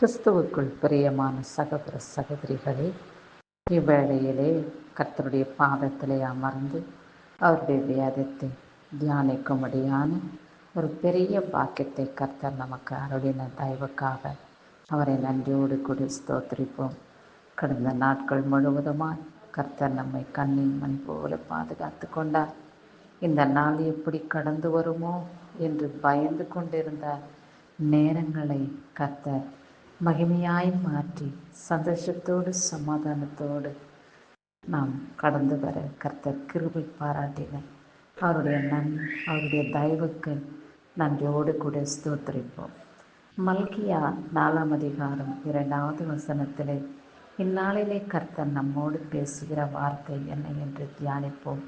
கிறிஸ்துவுக்குள் பிரியமான சகோதர சகோதரிகளே இவ்வேளையிலே கர்த்தருடைய பாதத்திலே அமர்ந்து அவருடைய வேதத்தை தியானிக்கும்படியான ஒரு பெரிய பாக்கியத்தை கர்த்தர் நமக்கு அருளின தயவுக்காக அவரை நன்றியோடு கூடி ஸ்தோத்திரிப்போம். கடந்த நாட்கள் முழுவதுமாய் கர்த்தர் நம்மை கண்ணின் மணி போல பாதுகாத்து கொண்டார். இந்த நாள் எப்படி கடந்து வருமோ என்று பயந்து கொண்டிருந்த நேரங்களை கர்த்தர் மகிமையாய் மாற்றி சந்தோஷத்தோடு சமாதானத்தோடு நாம் கடந்து வர கர்த்தர் கிருபை பாராட்டினர். அவருடைய நன் அவருடைய தயவுக்கு நன்றியோடு கூட ஸ்தோத்திரிப்போம். மல்கியா நாலாம் அதிகாரம் இரண்டாவது வசனத்திலே இந்நாளிலே கர்த்தர் நம்மோடு பேசுகிற வார்த்தை என்ன என்று தியானிப்போம்.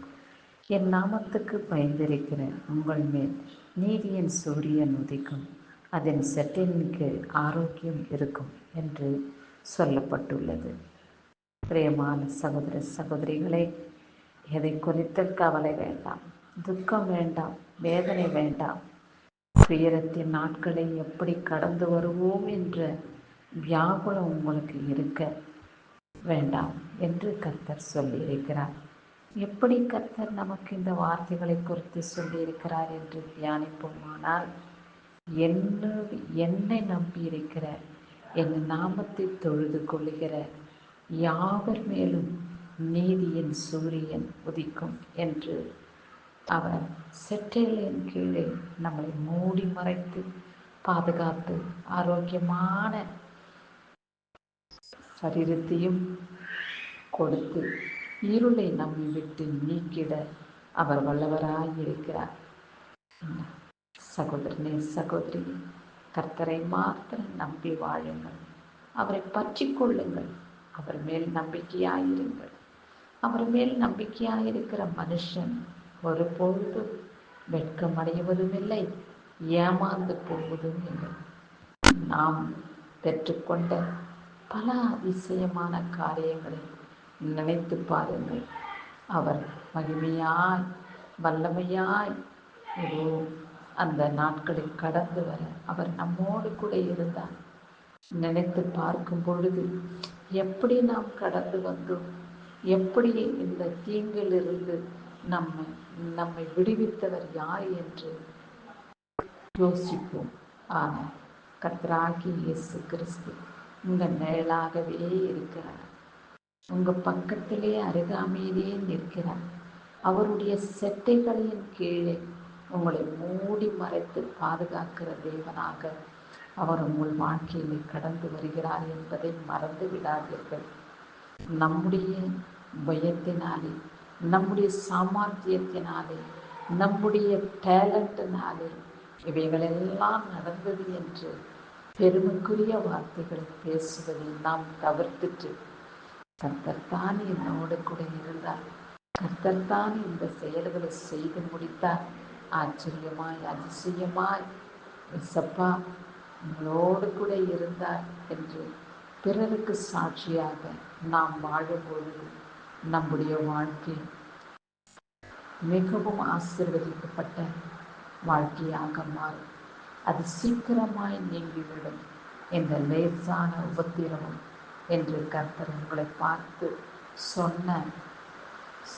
என் நாமத்துக்கு பயந்திருக்கிற உங்கள் மேல் நீதியின் சூரியன் உதிக்கும். அதன் செட்டினுக்கு ஆரோக்கியம் இருக்கும் என்று சொல்லப்பட்டுள்ளது. பிரியமான சகோதர சகோதரிகளே எதை குறித்த கவலை வேண்டாம் துக்கம் வேண்டாம் வேதனை வேண்டாம். துயரத்தின் நாட்களை எப்படி கடந்து வருவோம் என்ற வியாகுலம் உங்களுக்கு இருக்க வேண்டாம் என்று கர்த்தர் சொல்லியிருக்கிறார். எப்படி கர்த்தர் நமக்கு இந்த வார்த்தைகளை குறித்து சொல்லியிருக்கிறார் என்று தியானிப்போமானால் என்ன என்னை நம்பியிருக்கிற என் நாமத்தை தொழுது கொள்ளுகிற யாவர் மேலும் நீதியின் சூரியன் உதிக்கும் என்று அவர் செட்டைகளின் கீழே நம்மளை மூடி மறைத்து பாதுகாத்து ஆரோக்கியமான சரீரத்தையும் கொடுத்து இருளை நம்மை விட்டு நீக்கிட அவர் வல்லவராய் இருக்கிறார். சகோதரனே சகோதரி கர்த்தரை மாத்திரம் நம்பி வாழுங்கள். அவரை பற்றி கொள்ளுங்கள். அவர் மேல் நம்பிக்கையாயிருங்கள். அவர் மேல் நம்பிக்கையாயிருக்கிற மனுஷன் ஒருபொழுதும் வெட்கம் அடைவதும் இல்லை ஏமாந்து போவதும் இல்லை நாம் பெற்றுக்கொண்ட பல அதிசயமான காரியங்களை நினைத்து பாருங்கள். அவர் மகிமையாய் வல்லமையாய் ஏதோ அந்த நாட்களை கடந்து வர அவர் நம்மோடு கூட இருந்தார். நினைத்து பார்க்கும் பொழுது எப்படி நாம் கடந்து வந்தோம்? எப்படி இந்த தீங்கிலிருந்து நம்மை நம்மை விடுவித்தவர் யார் என்று யோசிப்போம். ஆனால் கத்ராகி இயேசு கிறிஸ்து உங்கள் நிழலாகவே இருக்கிறார். உங்கள் பக்கத்திலே அருகாமையிலே நிற்கிறார். அவருடைய செட்டைகளின் கீழே உங்களை மூடி மறைத்து பாதுகாக்கிற தேவனாக அவர் உங்கள் வாழ்க்கையில் கடந்து வருகிறார் என்பதை மறந்து விடாதீர்கள். நம்முடைய பயத்தினாலே நம்முடைய சாமர்த்தியத்தினாலே நம்முடைய டேலண்ட்டினாலே இவைகளெல்லாம் நடந்தது என்று பெருமைக்குரிய வார்த்தைகளை பேசுவதை நாம் தவிர்த்துட்டு கர்த்தர்தான் என்னோடு கூட இருந்தார். கர்த்தர்தான் இந்த செயல்களை செய்து முடித்தார். ஆச்சரியமாய் அதிசயமாய் சப்பா உங்களோடு கூட இருந்தார் என்று பிறருக்கு சாட்சியாக நாம் வாழும்பொழுது நம்முடைய வாழ்க்கை மிகவும் ஆசீர்வதிக்கப்பட்ட வாழ்க்கையாக மாறும். அது சீக்கிரமாய் நீங்கிவிடும். இந்த லேசான உபத்திரவம் என்று கர்த்தர் உங்களை பார்த்து சொன்ன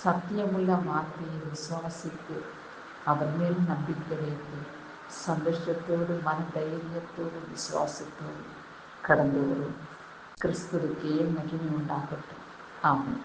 சத்தியமுள்ள வார்த்தையை விசுவாசித்து அவர் மேல் நம்பிக்கை வைத்து சந்தோஷத்தோடு மன தைரியத்தோடு விசுவாசத்தோடு கடந்து வரும். கிறிஸ்துவுக்கே மகிமை உண்டாகட்டும். ஆமாம்